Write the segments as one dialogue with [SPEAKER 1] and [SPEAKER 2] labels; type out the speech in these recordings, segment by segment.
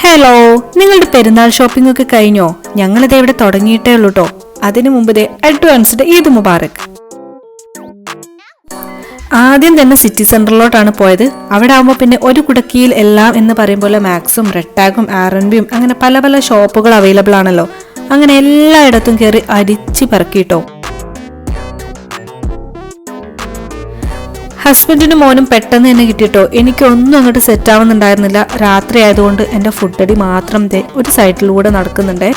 [SPEAKER 1] Hello നിങ്ങളുടെ പെരുന്നാൾ shopping ഒക്കെ കഴിഞ്ഞോ? ഞങ്ങളിത് ഇവിടെ തുടങ്ങിയിട്ടേ ഉള്ളൂ കേട്ടോ അതിനു മുമ്പ് അഡ്വാൻസ്ഡ് ഈദ് മുബാറക്. ആദ്യം തന്നെ സിറ്റി സെന്ററിലോട്ടാണ് പോയത്. അവിടെ ആകുമ്പോൾ പിന്നെ ഒരു കുടക്കിയിൽ എല്ലാം എന്ന് പറയും പോലെ മാക്സും റെഡ് ടാഗും ആർ എൻ ബിയും അങ്ങനെ പല പല ഷോപ്പുകൾ അവൈലബിൾ ആണല്ലോ. അങ്ങനെ എല്ലായിടത്തും കയറി അരിച്ചു പറക്കിട്ടോ ഹസ്ബൻഡിനും മോനും പെട്ടെന്ന് തന്നെ കിട്ടിയിട്ടോ. എനിക്കൊന്നും അങ്ങോട്ട് സെറ്റ് ആവുന്നുണ്ടായിരുന്നില്ല. രാത്രി ആയതുകൊണ്ട് എന്റെ ഫുഡടി മാത്രം ദേ ഒരു സൈഡിലൂടെ നടക്കുന്നുണ്ടേ.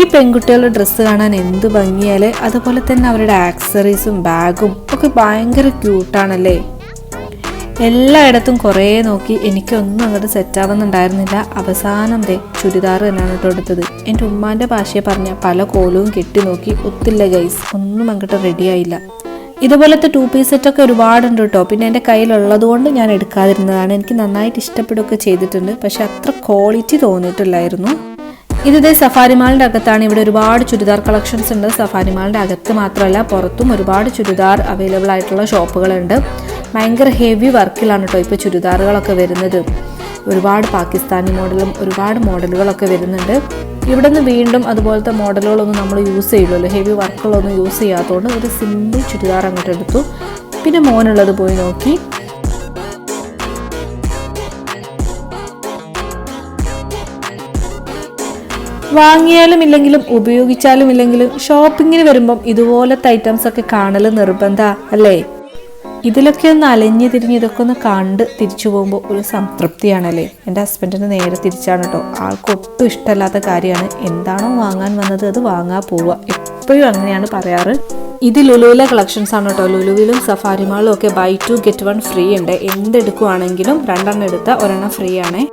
[SPEAKER 1] ഈ പെൺകുട്ടികളുടെ ഡ്രസ്സ് കാണാൻ എന്ത് ഭംഗിയാലേ. അതുപോലെ തന്നെ അവരുടെ ആക്സറീസും ബാഗും ഒക്കെ ഭയങ്കര ക്യൂട്ടാണല്ലേ എല്ലായിടത്തും കുറേ നോക്കി എനിക്കൊന്നും അങ്ങോട്ട് സെറ്റാവുന്നുണ്ടായിരുന്നില്ല അവസാനം ദേ ചുരിദാർ തന്നെയാണ് കേട്ടോ എടുത്തത്. എന്റെ ഉമ്മാന്റെ ഭാഷയെ പറഞ്ഞ പല കോലവും കെട്ടി നോക്കി ഒത്തില്ല ഗൈസ് ഒന്നും അങ്ങോട്ട് റെഡിയായില്ല ഇതുപോലത്തെ ടു പീസ് സെറ്റൊക്കെ ഒരുപാടുണ്ട് കേട്ടോ. പിന്നെ എന്റെ കയ്യിലുള്ളതുകൊണ്ട് ഞാൻ എടുക്കാതിരുന്നതാണ്. എനിക്ക് നന്നായിട്ട് ഇഷ്ടപ്പെടുകയൊക്കെ ചെയ്തിട്ടുണ്ട്. പക്ഷെ അത്ര ക്വാളിറ്റി തോന്നിയിട്ടില്ലായിരുന്നു. ഇതേ സഫാരി മാളിന്റെ അകത്താണ്. ഇവിടെ ഒരുപാട് ചുരിദാർ കളക്ഷൻസ് ഉണ്ട്. സഫാരി മാളിന്റെ അകത്ത് മാത്രമല്ല പുറത്തും ഒരുപാട് ചുരിദാർ അവൈലബിൾ ആയിട്ടുള്ള ഷോപ്പുകളുണ്ട് ഭയങ്കര ഹെവി വർക്കിലാണ് കേട്ടോ ഇപ്പോൾ ചുരിദാറുകളൊക്കെ വരുന്നത്. ഒരുപാട് പാകിസ്ഥാനി മോഡലും ഒരുപാട് മോഡലുകളൊക്കെ വരുന്നുണ്ട്. ഇവിടെ നിന്ന് വീണ്ടും അതുപോലത്തെ മോഡലുകളൊന്നും നമ്മൾ യൂസ് ചെയ്യില്ലല്ലോ ഹെവി വർക്കുകളൊന്നും യൂസ് ചെയ്യാത്തതുകൊണ്ട് ഒരു സിമ്പിൾ ചുരിദാർ അങ്ങോട്ട് എടുത്തു. പിന്നെ മോനുള്ളത് പോയി നോക്കി. വാങ്ങിയാലും ഇല്ലെങ്കിലും ഉപയോഗിച്ചാലും ഇല്ലെങ്കിലും ഷോപ്പിങ്ങിന് വരുമ്പം ഇതുപോലത്തെ ഐറ്റംസ് ഒക്കെ കാണൽ നിർബന്ധ അല്ലേ? ഇതിലൊക്കെ ഒന്ന് അലഞ്ഞു തിരിഞ്ഞ് ഇതൊക്കെ ഒന്ന് കണ്ട് തിരിച്ചു പോകുമ്പോൾ ഒരു സംതൃപ്തിയാണല്ലേ? എന്റെ ഹസ്ബൻഡിന് നേരെ തിരിച്ചാണ് കേട്ടോ ആൾക്ക് ഒട്ടും ഇഷ്ടമല്ലാത്ത കാര്യമാണ്. എന്താണോ വാങ്ങാൻ വന്നത് അത് വാങ്ങാൻ പോവുക. എപ്പോഴും അങ്ങനെയാണ് പറയാറ്. ഇത് ലുലുവിലെ കളക്ഷൻസ് ആണ് കേട്ടോ ലുലുവിലും സഫാരി മാളിലും ഒക്കെ buy two get one free ഉണ്ട്. എന്തെടുക്കുവാണെങ്കിലും രണ്ടെണ്ണം എടുത്താൽ ഒരെണ്ണം ഫ്രീ ആണേ.